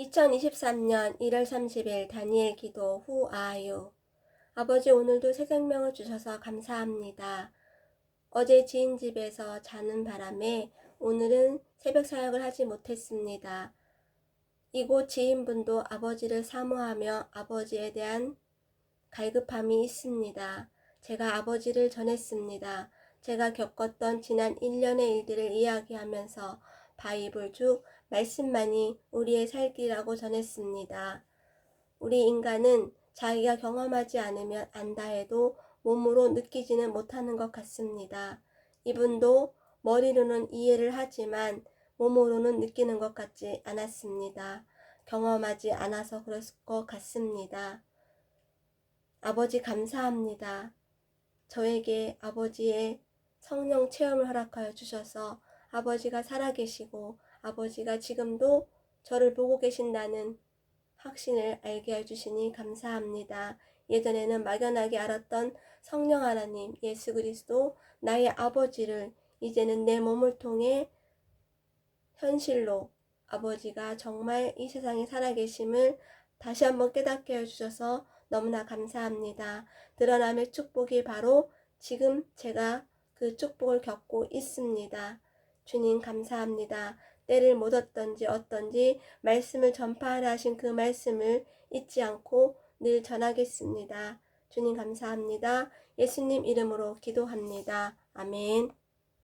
2023년 1월 30일 다니엘 기도 후 아유. 아버지 오늘도 새 생명을 주셔서 감사합니다. 어제 지인 집에서 자는 바람에 오늘은 새벽 사역을 하지 못했습니다. 이곳 지인분도 아버지를 사모하며 아버지에 대한 갈급함이 있습니다. 제가 아버지를 전했습니다. 제가 겪었던 지난 1년의 일들을 이야기하면서 바이블 쭉 말씀만이 우리의 살기라고 전했습니다. 우리 인간은 자기가 경험하지 않으면 안다 해도 몸으로 느끼지는 못하는 것 같습니다. 이분도 머리로는 이해를 하지만 몸으로는 느끼는 것 같지 않았습니다. 경험하지 않아서 그럴 것 같습니다. 아버지 감사합니다. 저에게 아버지의 성령 체험을 허락하여 주셔서 아버지가 살아계시고 아버지가 지금도 저를 보고 계신다는 확신을 알게 해주시니 감사합니다. 예전에는 막연하게 알았던 성령 하나님, 예수 그리스도, 나의 아버지를 이제는 내 몸을 통해 현실로 아버지가 정말 이 세상에 살아계심을 다시 한번 깨닫게 해주셔서 너무나 감사합니다. 드러남의 축복이 바로 지금 제가 그 축복을 겪고 있습니다. 주님 감사합니다. 때를 못 얻던지 어떤지 말씀을 전파하라 하신 그 말씀을 잊지 않고 늘 전하겠습니다. 주님 감사합니다. 예수님 이름으로 기도합니다. 아멘.